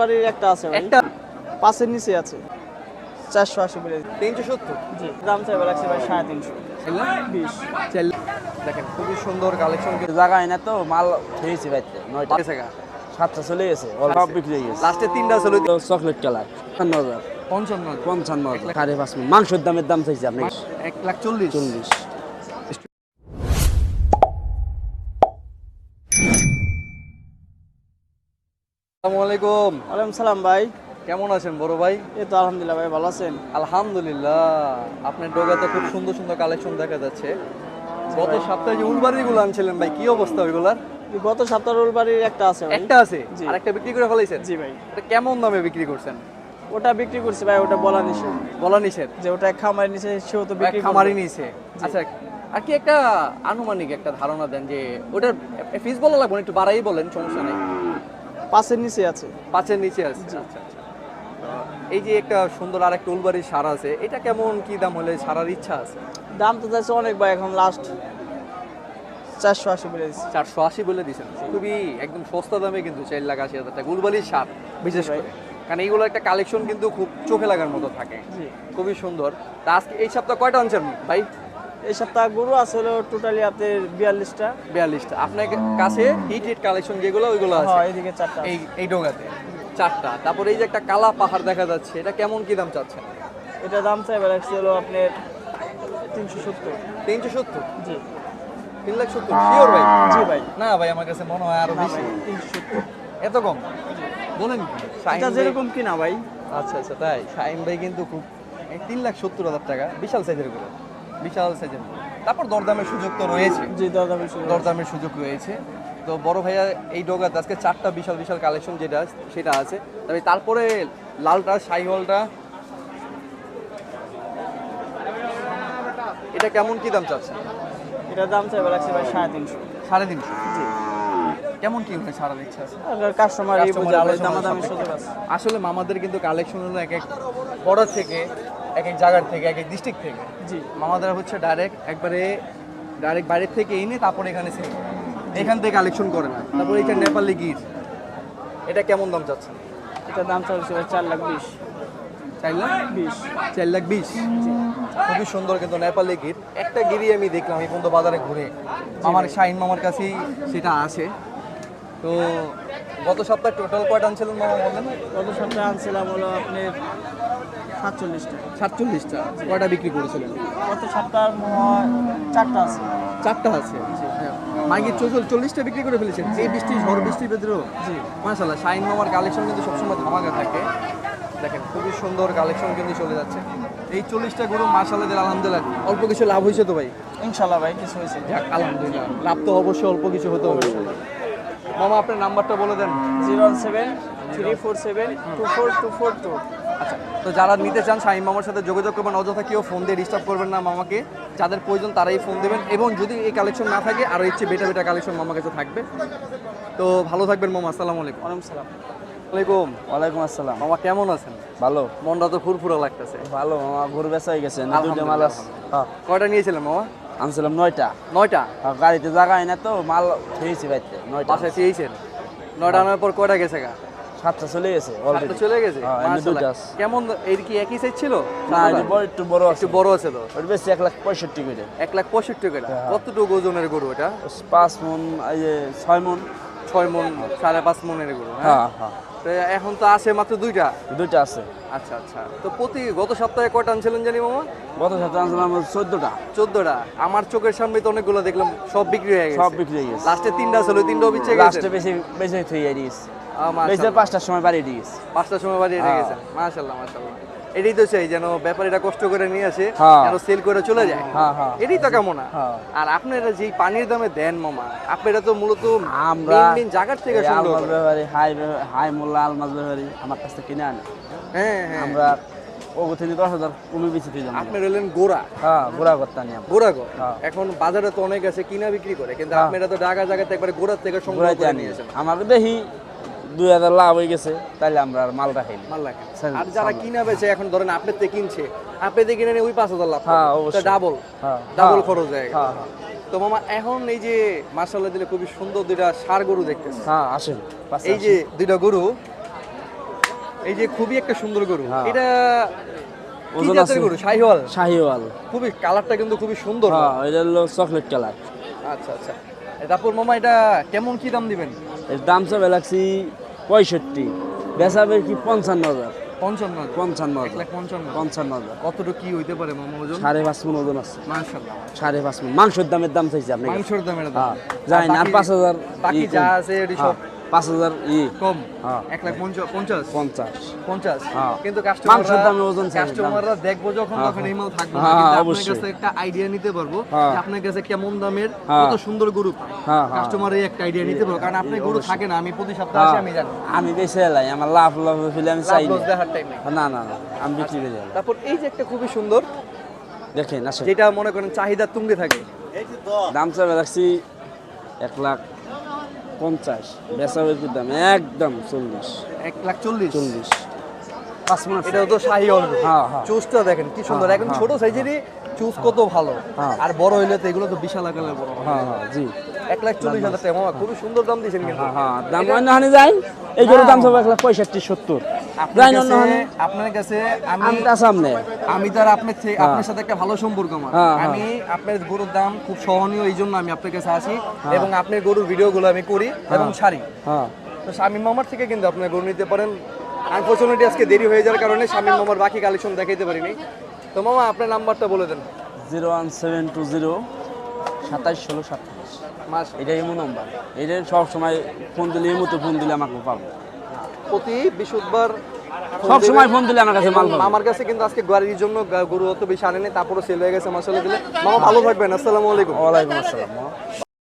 বাড়ির একটা আছে ভাই। একটা? পাঁচের নিচে আছে। চারশো আশি বলে তিনশো সত্তর? জি দাম চাইবে লাগছে ভাই সাড়ে তিনশো। বিশ। দেখেন খুবই সুন্দর কালেকশন জায়গায় না তো মাল খেয়েছি বাইতে নয়টা। গেছে সাতটা চলে গেছে সব বিক্রি হয়ে গেছে। লাস্টে তিনটা ছিল চকলেট কালার পঞ্চান্ন হাজার। পঞ্চান্ন পঞ্চান্ন হাজার। সাড়ে পাঁচ মাংসের দামের দাম চাইছি আপনি এক লাখ চল্লিশ। চল্লিশ। আসসালামু আলাইকুম। ওয়ালাইকুম সালাম ভাই। কেমন আছেন বড় ভাই? এই তো আলহামদুলিল্লাহ ভাই ভালো আছেন? আলহামদুলিল্লাহ। আপনার ডোগাতে খুব সুন্দর সুন্দর কালেকশন দেখা যাচ্ছে। গত সপ্তাহে যে উলবাড়িগুলো আনছিলেন ভাই কি অবস্থা ওইগুলার? গত সপ্তাহ রোল বাড়ির একটা আছে একটা আছে? আর একটা বিক্রি করে ফেলাইছেন? জি ভাই। এটা কেমন দামে বিক্রি করছেন? ওটা বিক্রি করছি ভাই ওটা বলা নিষেধ। বলা নিষেধ? যে ওটা খামারের নিচে সেও তো বিক্রি খামারি করবে। আচ্ছা আর কি একটা আনুমানিক একটা ধারণা দেন যে ওটার ফিস বলা লাগবে একটু বাড়াই বলেন সমস্যা নেই। পাঁচের নিচে আছে। পাঁচের নিচে আছে আচ্ছা আচ্ছা। এই যে একটা সুন্দর আর একটা উলবাড়ির সার আছে এটা কেমন কি দাম হলে সারার ইচ্ছা আছে? দাম তো যাচ্ছে অনেক ভাই এখন লাস্ট চারশো আশি বলে দিচ্ছি চারশো আশি বলে দিয়েছেন খুবই একদম সস্তা দামে কিন্তু চার লাখ আশি হাজার টাকা উলবাড়ির সার বিশেষ। করে। কারণ এইগুলো একটা কালেকশন কিন্তু খুব চোখে লাগার মতো থাকে। খুবই সুন্দর। তা আজকে এই সপ্তাহ কয়টা আনছেন ভাই? এই সপ্তাহ গরু আছে টোটালি আপনার বিয়াল্লিশটা। বিয়াল্লিশটা। আপনার কাছে হিট হিট কালেকশন যেগুলো ওইগুলো আছে? হ্যাঁ এদিকে চারটা এই এই ডোগাতে? চারটা। তারপরে এই যে একটা কালা পাহাড় দেখা যাচ্ছে এটা কেমন কি দাম চাচ্ছেন? এটা দাম চাইবে লাগছে হলো আপনার তিনশো সত্তর। তিনশো সত্তর? জি। তিন লাখ সত্তর? শিওর ভাই? জি ভাই। না ভাই আমার কাছে মনে হয় আরও বেশি। তিনশো সত্তর। এত কম? বলেন? এটা যেরকম কিনা ভাই। আচ্ছা আচ্ছা তাই? শাহিন ভাই কিন্তু খুব তিন লাখ সত্তর হাজার টাকা বিশাল সাইজেরগুলো বিশাল সাইজের। তারপর দরদামের সুযোগ তো রয়েছে। জি দরদামের বেশি দরদামের সুযোগ রয়েছে। তো বড় ভাইয়া এই ডোগাতে আজকে চারটা বিশাল বিশাল কালেকশন যেটা সেটা আছে। তবে তারপরে লালটা শাহিওয়ালটা এটা কেমন কি দাম চাচ্ছে? এটার দাম চাইবে লাগছে ভাই সাড়ে তিনশো। সাড়ে তিনশো। জি। কেমন কি হয় সারা ইচ্ছা আছে? কাস্টমার সুযোগ আসলে মামাদের কিন্তু কালেকশন হলো এক এক বর্ডার থেকে এক এক জায়গার থেকে এক এক ডিস্ট্রিক্ট থেকে। জি। মামাদের হচ্ছে ডাইরেক্ট একবারে ডাইরেক্ট বাইরের থেকে এনে তারপর এখানে সেল এখান থেকে কালেকশন করে না। তারপর এটা নেপালি গির এটা কেমন দাম চাচ্ছেন? এটার দাম ভাই চার লাখ বিশ। চার লাখ বিশ। চার লাখ বিশ? খুবই সুন্দর কিন্তু নেপালি গির একটা গিরি আমি দেখলাম এই পর্যন্ত বাজারে ঘুরে। আমার শাহিন মামার কাছেই সেটা আছে। তো গত সপ্তাহে টোটাল কয়টা আনছিলেন মামা বলেন? গত সপ্তাহে আনছিলাম হলো আপনার সাতচল্লিশটা। সাতচল্লিশটা। কয়টা বিক্রি করেছিলেন? গত সপ্তাহ চারটা আছে। চারটা আছে? মাইকে চৌচল চল্লিশটা বিক্রি করে ফেলেছেন। এই বৃষ্টি ঝড় বৃষ্টির ভেতরেও জি। মাসাল্লাহ শাইন মামার কালেকশন কিন্তু সবসময় ধামাকা থাকে। দেখেন খুবই সুন্দর কালেকশন কিন্তু চলে যাচ্ছে। এই চল্লিশটা গরু মাসাল্লাহ দিল আলহামদুলিল্লাহ অল্প কিছু লাভ হয়েছে তো ভাই? ইনশাল্লাহ ভাই কিছু হয়েছে। যাক আলহামদুলিল্লাহ। লাভ তো অবশ্যই অল্প কিছু হতে হবে মামা আপনার নাম্বারটা বলে দেন। Zero seven three four seven two four two four two. আচ্ছা তো যারা নিতে চান শাহিন মামার সাথে যোগাযোগ করবেন অযথা কেউ ফোন দিয়ে ডিস্টার্ব করবেন না মামাকে। যাদের প্রয়োজন তারাই ফোন দেবেন। এবং যদি এই কালেকশন না থাকে আরও ইচ্ছে বেটা বেটা কালেকশন মামার কাছে থাকবে। তো ভালো থাকবেন মামা আসসালামু আলাইকুম। ওয়ালাইকুম সালাম ওয়ালাইকুম। ওয়ালাইকুম আসসালাম। মামা কেমন আছেন? ভালো। মনটা তো ফুরফুরা লাগতেছে। ভালো মামা গরু বেচা হয়ে গেছে। মাল হ্যাঁ, কয়টা নিয়েছিলেন মামা? আনছিলাম নয়টা। নয়টা? আর গাড়িতে জায়গায় না তো মাল খেয়েছি বাইতে নয়টা। বাসায় চেয়েছেন নয়টা আনার পর কয়টা গেছে গা? সাতটা চলে গেছে অলরেডি চলে গেছে? হ্যাঁ, আছে। কেমন এই কি একই সাইজ ছিল? না একটু বড় একটু বড় আছে তো। বেশি এক লাখ পঁয়ষট্টি করে। এক লাখ পঁয়ষট্টি করে। হ্যাঁ। কতটুকু ওজনের গরু এটা? পাঁচ মন ছয় মন। ছয় মন সাড়ে পাঁচ মনের গরু হ্যাঁ? হ্যাঁ হ্যাঁ। তো এখন তো আছে মাত্র দুইটা? দুইটা আছে। আচ্ছা আচ্ছা। তো প্রতি গত সপ্তাহে কয়টা আনছিলেন জানি মামা? গত সপ্তাহে আনছিলাম চোদ্দটা। চোদ্দটা। আমার চোখের সামনে তো অনেকগুলো দেখলাম সব বিক্রি হয়ে গেছে। সব বিক্রি হয়ে গেছে। লাস্টে তিনটা ছিল ওই তিনটাও বিচ্ছে গেছে? লাস্টে বেশি বেশি থইয়ে দিয়েছি বেশি পাঁচটার সময় বাড়িয়ে দিয়েছি পাঁচটার সময় বাড়ি হ্যাঁ। গেছে। মাশাল্লাহ মাশাল্লাহ এটাই তো চাই যেন ব্যাপারীরা কষ্ট করে নিয়ে আসে হ্যাঁ। যেন সেল করে চলে যায়। হ্যাঁ, হ্যাঁ। এটাই তো কেমন। হ্যাঁ। আর আপনারা যেই পানির দামে দেন মামা আপনারা তো মূলত আমরা জায়গার থেকে সংগ্রহ হাই হাই মোল্লা আলমাজ ব্যবহারী আমার কাছ থেকে কিনে আনে। হ্যাঁ হ্যাঁ। আমরা গোড়া। হ্যাঁ হ্যাঁ। এখন বাজারে তো অনেক আছে কিনা বিক্রি করে কিন্তু হ্যাঁ। আপনারা তো ঢাকা জায়গাতে একবার গোড়ার থেকে সংগ্রহ করে নিয়েছেন আমাকে দেখি দুই হাজার লাভ হয়ে গেছে তাহলে আমরা আর মালটা খাইনি আর যারা কিনা বেছে এখন ধরেন আপনার থেকে কিনছে আপনি থেকে কিনে ওই পাঁচ হাজার লাভ হ্যাঁ, অবশ্যই। ডাবল হ্যাঁ ডাবল হ্যাঁ, খরচ হয়ে গেছে। হ্যাঁ তো মামা এখন এই যে মার্শাল্লাহ দিলে খুবই সুন্দর দুইটা সার গরু দেখতেছি। হ্যাঁ আসেন এই যে দুইটা গরু এই যে খুবই একটা সুন্দর গরু। এটা ওজন আছে। গরু? শাহিওয়াল? শাহিওয়াল। খুবই কালারটা কিন্তু খুবই সুন্দর। হ্যাঁ এটা হলো চকলেট কালার আচ্ছা আচ্ছা। তারপর মামা এটা কেমন কি দাম দিবেন? এর দাম সব লাগছি পঁয়ষট্টি। বেচাবে কি পঞ্চান্ন হাজার। পঞ্চান্ন পঞ্চান্ন হাজার। পঞ্চান্ন পঞ্চান্ন হাজার। কতটুকু কি হইতে পারে মামা ওজন? সাড়ে পাঁচ মন ওজন আছে। মাশাআল্লাহ। সাড়ে পাঁচ মন। মাংসের দামের দাম চাইছে আপনি মাংসের দামের দাম। যাই জানি না আর পাঁচ হাজার বাকি যা আছে এটি হ্যাঁ, সব পাঁচ হাজার ই। কম। হ্যাঁ। এক লাখ পঞ্চা- পঞ্চাশ। পঞ্চাশ। পঞ্চাশ। হ্যাঁ। কিন্তু মাংসের দামে ওজন কাস্টমাররা দেখব যখন হ্যাঁ, তখন এই মাল থাকবে। আপনার কাছে একটা আইডিয়া নিতে পারব। আপনার কাছে কেমন দামের। কত সুন্দর গরু। কাস্টমার এই একটা আইডিয়া নিতে পারব। কারণ আপনি গরু থাকে না আমি প্রতি সপ্তাহে আসি আমি জানি। আমি বেশি এলাই। আমার লাভ লাভ ফেলে আমি চাই না। না না আমি বিক্রি করে যাই তারপর এই যে একটা খুবই সুন্দর দেখেন যেটা মনে করেন চাহিদা তুঙ্গে থাকে। দাম। চাবে রাখছি এক লাখ পঞ্চাশ। বেচা বিক্রির দাম একদম চল্লিশ। এক লাখ চল্লিশ? চল্লিশ। পাঁচ মাস। এটাও তো শাহি অলবে হ্যাঁ, হ্যাঁ। চুজটা দেখেন কি সুন্দর। হ্যাঁ, এখন ছোট সাইজেরই চুজ কত ভালো। আর বড় হইলে তো এগুলো তো বিশাল আকারের বড় হ্যাঁ হ্যাঁ জি। এক লাখ চল্লিশ হাজার টাকা। খুবই সুন্দর দাম দিয়েছেন কিন্তু। হ্যাঁ দাম মানে হানি যায় এই দাম সব এক লাখ পঁয়ষট্টি সত্তর। আপনার কাছে আমি আমি তা সামনে। আমি তার আপনার আপনার সাথে একটা ভালো সম্পর্ক আমার। হ্যাঁ, হ্যাঁ। আমি আপনার গরুর দাম খুব সহনীয় এই জন্য আমি আপনার কাছে আসি এবং আপনার গরুর ভিডিওগুলো আমি করি এবং হ্যাঁ। তো শামীম মামার থেকে কিন্তু আপনার গরু নিতে পারেন। আনফর্চুনেটলি আজকে দেরি হয়ে যাওয়ার কারণে শামীম মামার বাকি কালেকশন দেখাইতে পারিনি। তো মামা আপনার নাম্বারটা বলে দেন। Zero one seven two zero সাতাইশ ষোলো সাতাইশ মাস এটাই ইমো নাম্বার। এটা সবসময় ফোন দিলে ইমোতে ফোন দিলে আমাকে পাবো। প্রতি বৃহস্পতিবার সব সময় ফোন দিলে আমার কাছে মাল আমার কাছে কিন্তু আজকে গাড়ির জন্য গরু অত বেশি আনেনি তারপরে সেল হয়ে গেছে মাসাল্লাহ দিলে। মামা ভালো থাকবেন আসসালামু আলাইকুম। ওয়ালাইকুম আসসালাম